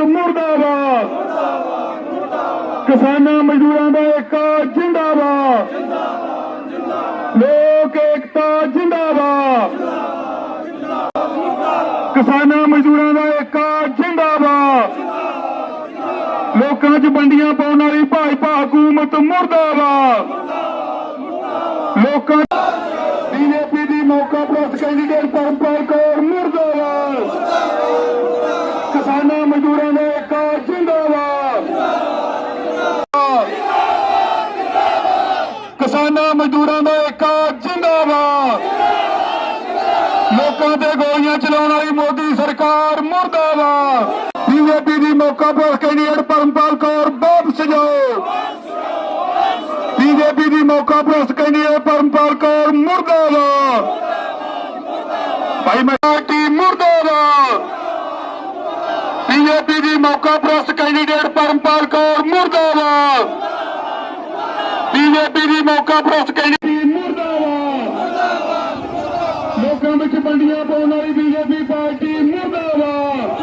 ਮੁਰਦਾਬਾਦ ਕਿਸਾਨਾਂ ਮਜ਼ਦੂਰਾਂ ਦਾ ਏਕਾ ਜਿੰਦਾਬਾਦ। ਲੋਕ ਏਕਤਾ, ਜਿੰਦਾਬਾਦ। ਕਿਸਾਨਾਂ ਮਜ਼ਦੂਰਾਂ ਦਾ ਏਕਾ ਜਿੰਦਾਬਾਦ। ਲੋਕਾਂ 'ਚ ਵੰਡੀਆਂ ਪਾਉਣ ਵਾਲੀ ਭਾਜਪਾ ਹਕੂਮਤ ਮੁਰਦਾਬਾਦ। ਲੋਕਾਂ ਬੀਜੇਪੀ ਦੀ ਮੌਕਾ ਪ੍ਰਸਤ ਕੈਂਡੀਡੇਟ ਪਰਮਪਾਲ ਕੌਰ ਮੁਰਦਾਬਾਦ ਕਿਸਾਨਾਂ ਮਜ਼ਦੂਰਾਂ ਦਾ ਏਕਾ ਜਿੰਦਾਬਾਦ। ਕਿਸਾਨਾਂ ਮਜ਼ਦੂਰਾਂ ਦਾ ਏਕਾ ਜਿੰਦਾਬਾਦ। ਲੋਕਾਂ ਤੇ ਗੋਲੀਆਂ ਚਲਾਉਣ ਵਾਲੀ ਮੋਦੀ ਸਰਕਾਰ ਮੁਰਦਾਬਾਦ। ਬੀਜੇਪੀ ਦੀ ਮੌਕਾ ਪ੍ਰਸਤ ਕੈਂਡੀਡੇਟ ਪਰਮਪਾਲ ਕੌਰ, ਵਾਪਸ ਜਾਓ। ਬੀਜੇਪੀ ਦੀ ਮੌਕਾ ਪ੍ਰਸਤ ਕੈਂਡੀਡੇਟ ਪਰਮਪਾਲ ਕੌਰ, ਮੁਰਦਾਬਾਦ। ਭਾਈ ਮੈਂ ਪਾਰਟੀ ਮੁਰਦਾਬਾਦ। ਬੀਜੇਪੀ ਦੀ ਮੌਕਾ ਪ੍ਰਸਤ ਕੈਂਡੀਡੇਟ ਪਰਮਪਾਲ ਕੌਰ ਮੁਰਦਾਬਾਦ। ਬੀਜੇਪੀ ਦੀ ਮੌਕਾ ਪ੍ਰਸਤ ਕੈਂਡੀਡੇਟ ਮੁਰਦਾਬਾਦ। ਲੋਕਾਂ ਵਿੱਚ ਵੰਡੀਆਂ ਪਾਉਣ ਵਾਲੀ ਬੀਜੇਪੀ ਪਾਰਟੀ ਮੁਰਦਾਬਾਦ।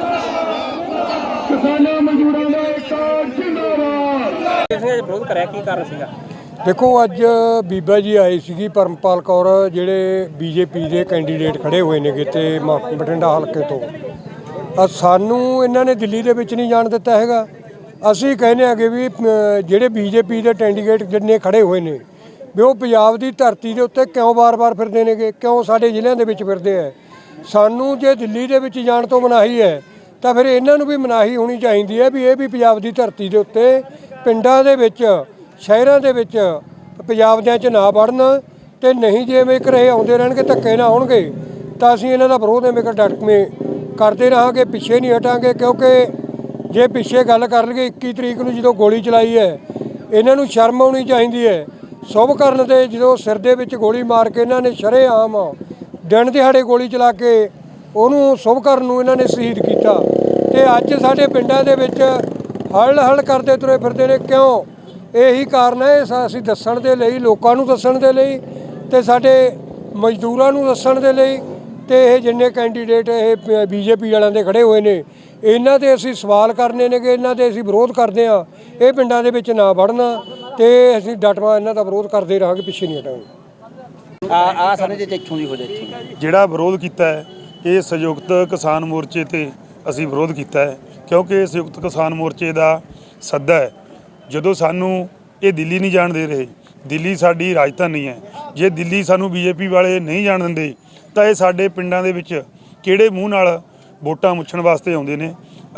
ਕਿਸਾਨਾਂ ਮਜ਼ਦੂਰਾਂ ਦਾ ਏਕਾ ਜਿੰਦਾਬਾਦ। ਇਸ ਨੇ ਵਿਰੋਧ ਕਰਿਆ ਕੀ ਕਾਰਨ ਸੀਗਾ? ਦੇਖੋ ਅੱਜ ਬੀਬਾ ਜੀ ਆਏ ਸੀਗੀ ਪਰਮਪਾਲ ਕੌਰ ਜਿਹੜੇ ਬੀਜੇਪੀ ਦੇ ਕੈਂਡੀਡੇਟ ਖੜੇ ਹੋਏ ਨੇਗੇ ਤੇ ਬਠਿੰਡਾ ਹਲਕੇ ਤੋਂ। ਅ ਸਾਨੂੰ ਇਹਨਾਂ ਨੇ ਦਿੱਲੀ ਦੇ ਵਿੱਚ ਨਹੀਂ ਜਾਣ ਦਿੱਤਾ ਹੈਗਾ। ਅਸੀਂ ਕਹਿੰਦੇ ਆਗੇ ਵੀ ਅ, ਜਿਹੜੇ ਬੀਜੇਪੀ ਦੇ ਕੈਂਡੀਡੇਟ ਜਿੰਨੇ ਖੜੇ ਹੋਏ ਨੇ ਵੀ ਉਹ ਪੰਜਾਬ ਦੀ ਧਰਤੀ ਦੇ ਉੱਤੇ ਕਿਉਂ ਵਾਰ-ਵਾਰ ਫਿਰਦੇ ਨੇਗੇ? ਕਿਉਂ ਸਾਡੇ ਜ਼ਿਲ੍ਹਿਆਂ ਦੇ ਵਿੱਚ ਫਿਰਦੇ ਆ? ਸਾਨੂੰ ਜੇ ਦਿੱਲੀ ਦੇ ਵਿੱਚ ਜਾਣ ਤੋਂ ਮਨਾਹੀ ਹੈ ਤਾਂ ਫਿਰ ਇਹਨਾਂ ਨੂੰ ਵੀ ਮਨਾਹੀ ਹੋਣੀ ਚਾਹੀਦੀ ਹੈ ਵੀ ਇਹ ਵੀ ਪੰਜਾਬ ਦੀ ਧਰਤੀ ਦੇ ਉੱਤੇ ਪਿੰਡਾਂ ਦੇ ਵਿੱਚ ਸ਼ਹਿਰਾਂ ਦੇ ਵਿੱਚ ਪੰਜਾਬ ਦੇ ਚ ਨਾ ਵੜਨ ਤੇ ਨਹੀਂ ਜਿਵੇਂ ਘਰੇ ਆਉਂਦੇ ਰਹਿਣਗੇ ਧੱਕੇ ਨਾ ਹੋਣਗੇ ਤਾਂ ਅਸੀਂ ਇਹਨਾਂ ਦਾ ਵਿਰੋਧ ਐਵੇਂ ਕਰ ਡਟਵੇਂ ਕਰਦੇ ਰਹਾਂਗੇ, ਪਿੱਛੇ ਨਹੀਂ ਹਟਾਂਗੇ, ਕਿਉਂਕਿ ਜੇ ਪਿੱਛੇ ਗੱਲ ਕਰ ਲਈਏ 21 ਤਰੀਕ ਨੂੰ ਜਦੋਂ ਗੋਲੀ ਚਲਾਈ ਹੈ, ਇਹਨਾਂ ਨੂੰ ਸ਼ਰਮ ਆਉਣੀ ਚਾਹੀਦੀ ਹੈ। ਸ਼ੁਭ ਕਰਨ ਤੇ ਜਦੋਂ ਸਿਰ ਦੇ ਵਿੱਚ ਗੋਲੀ ਮਾਰ ਕੇ ਇਹਨਾਂ ਨੇ ਸ਼ਰੇਆਮ ਦਿਨ ਦਿਹਾੜੇ ਗੋਲੀ ਚਲਾ ਕੇ ਉਹਨੂੰ ਸ਼ੁਭ ਕਰਨ ਨੂੰ ਇਹਨਾਂ ਨੇ ਸ਼ਹੀਦ ਕੀਤਾ। ਤੇ ਅੱਜ ਸਾਡੇ ਪਿੰਡਾਂ ਦੇ ਵਿੱਚ ਹਲ ਹਲ ਕਰਦੇ ਤੁਰੇ ਫਿਰਦੇ ਨੇ, ਕਿਉਂ? ਇਹੀ ਕਾਰਨ ਹੈ ਅਸੀਂ ਦੱਸਣ ਦੇ ਲਈ, ਲੋਕਾਂ ਨੂੰ ਦੱਸਣ ਦੇ ਲਈ ਤੇ ਸਾਡੇ ਮਜ਼ਦੂਰਾਂ ਨੂੰ ਦੱਸਣ ਦੇ ਲਈ। ਤੇ ਇਹ ਜਿੰਨੇ ਕੈਂਡੀਡੇਟ ਇਹ ਬੀਜੇਪੀ ਵਾਲਿਆਂ ਦੇ ਖੜੇ ਹੋਏ ਨੇ ਇਹਨਾਂ ਤੇ ਅਸੀਂ ਸਵਾਲ ਕਰਨੇ ਨੇ ਕਿ ਇਹਨਾਂ ਤੇ ਅਸੀਂ ਵਿਰੋਧ ਕਰਦੇ ਆ ਇਹ ਪਿੰਡਾਂ ਦੇ ਵਿੱਚ ਨਾ ਵੜਨਾ ਤੇ ਅਸੀਂ ਡਟਵਾ ਇਹਨਾਂ ਦਾ ਵਿਰੋਧ ਕਰਦੇ ਰਹਾਂਗੇ ਪਿੱਛੇ ਨਹੀਂ ਹਟਾਂਗੇ। ਆ ਆ ਸਾਰੇ ਜੇ ਇੱਥੋਂ ਦੀ ਹੋ ਜਾਏ ਇੱਥੋਂ ਜਿਹੜਾ ਵਿਰੋਧ ਕੀਤਾ ਹੈ ਇਹ ਸੰਯੁਕਤ ਕਿਸਾਨ ਮੋਰਚੇ ਤੇ ਅਸੀਂ ਵਿਰੋਧ ਕੀਤਾ ਹੈ ਕਿਉਂਕਿ ਇਹ ਸੰਯੁਕਤ ਕਿਸਾਨ ਮੋਰਚੇ ਦਾ ਸੱਦਾ ਹੈ। ਜਦੋਂ ਸਾਨੂੰ ਇਹ ਦਿੱਲੀ ਨਹੀਂ ਜਾਣ ਦੇ ਰਹੇ ਦਿੱਲੀ ਸਾਡੀ ਰਾਜਧਾਨੀ ਹੈ। ਜੇ ਦਿੱਲੀ ਸਾਨੂੰ ਬੀਜੇਪੀ ਵਾਲੇ ਨਹੀਂ ਜਾਣ ਦਿੰਦੇ ਤਾਂ ਇਹ ਸਾਡੇ ਪਿੰਡਾਂ ਦੇ ਵਿੱਚ ਕਿਹੜੇ ਮੂੰਹ ਨਾਲ ਵੋਟਾਂ ਮੁੱਛਣ ਵਾਸਤੇ ਆਉਂਦੇ ਨੇ?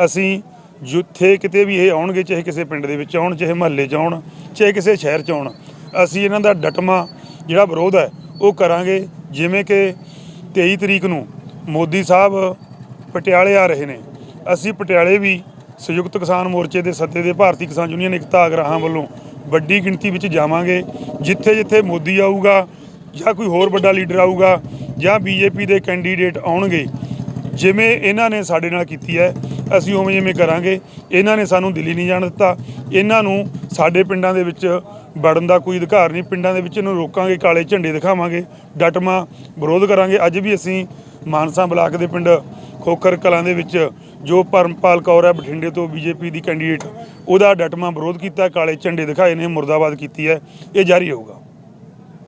ਅਸੀਂ ਜਿੱਥੇ ਕਿਤੇ ਵੀ ਇਹ ਆਉਣਗੇ, ਚਾਹੇ ਕਿਸੇ ਪਿੰਡ ਦੇ ਵਿੱਚ ਆਉਣ, ਚਾਹੇ ਮਹੱਲੇ 'ਚ ਆਉਣ, ਚਾਹੇ ਕਿਸੇ ਸ਼ਹਿਰ 'ਚ ਆਉਣ, ਅਸੀਂ ਇਹਨਾਂ ਦਾ ਡਟਮਾ ਜਿਹੜਾ ਵਿਰੋਧ ਹੈ, ਉਹ ਕਰਾਂਗੇ। ਜਿਵੇਂ ਕਿ 23 ਤਰੀਕ ਨੂੰ ਮੋਦੀ ਸਾਹਿਬ ਪਟਿਆਲੇ ਆ ਰਹੇ ਨੇ। ਅਸੀਂ ਪਟਿਆਲੇ ਵੀ ਸੰਯੁਕਤ ਕਿਸਾਨ ਮੋਰਚੇ ਦੇ ਸੱਦੇ ਦੇ ਭਾਰਤੀ ਕਿਸਾਨ ਯੂਨੀਅਨ ਇਕਤਾ ਅਗਰਾਹਾਂ ਵੱਲੋਂ ਵੱਡੀ ਗਿਣਤੀ ਵਿੱਚ ਜਾਵਾਂਗੇ। ਜਿੱਥੇ ਜਿੱਥੇ ਮੋਦੀ ਆਊਗਾ ਜਾਂ ਕੋਈ ਹੋਰ ਵੱਡਾ ਲੀਡਰ ਆਊਗਾ ਜਾਂ ਬੀਜੇਪੀ ਦੇ ਕੈਂਡੀਡੇਟ ਆਉਣਗੇ, ਜਿਵੇਂ ਇਹਨਾਂ ਨੇ ਸਾਡੇ ਨਾਲ ਕੀਤੀ ਹੈ, ਅਸੀਂ ਉਵੇਂ ਜਿਵੇਂ ਕਰਾਂਗੇ। ਇਹਨਾਂ ਨੇ ਸਾਨੂੰ ਦਿੱਲੀ ਨਹੀਂ ਜਾਣ ਦਿੱਤਾ। ਇਹਨਾਂ ਨੂੰ ਸਾਡੇ ਪਿੰਡਾਂ ਦੇ ਵਿੱਚ ਵੜਨ ਦਾ ਕੋਈ ਅਧਿਕਾਰ ਨਹੀਂ। ਪਿੰਡਾਂ ਦੇ ਵਿੱਚ ਇਹਨੂੰ ਰੋਕਾਂਗੇ, ਕਾਲੇ ਝੰਡੇ ਦਿਖਾਵਾਂਗੇ, ਡਟਮਾ ਵਿਰੋਧ ਕਰਾਂਗੇ। ਅੱਜ ਵੀ ਅਸੀਂ ਮਾਨਸਾ ਬਲਾਕ ਦੇ ਪਿੰਡ ਖੋਖਰ ਕਲਾਂ ਦੇ ਵਿੱਚ ਜੋ ਪਰਮਪਾਲ ਕੌਰ ਹੈ, ਬਠਿੰਡੇ ਤੋਂ ਬੀਜੇਪੀ ਦੀ ਕੈਂਡੀਡੇਟ ਉਹਦਾ ਡਟਮਾ ਵਿਰੋਧ ਕੀਤਾ, ਕਾਲੇ ਝੰਡੇ ਦਿਖਾਏ ਨੇ, ਮੁਰਦਾਬਾਦ ਕੀਤੀ ਹੈ। ਇਹ ਜਾਰੀ ਹੋਊਗਾ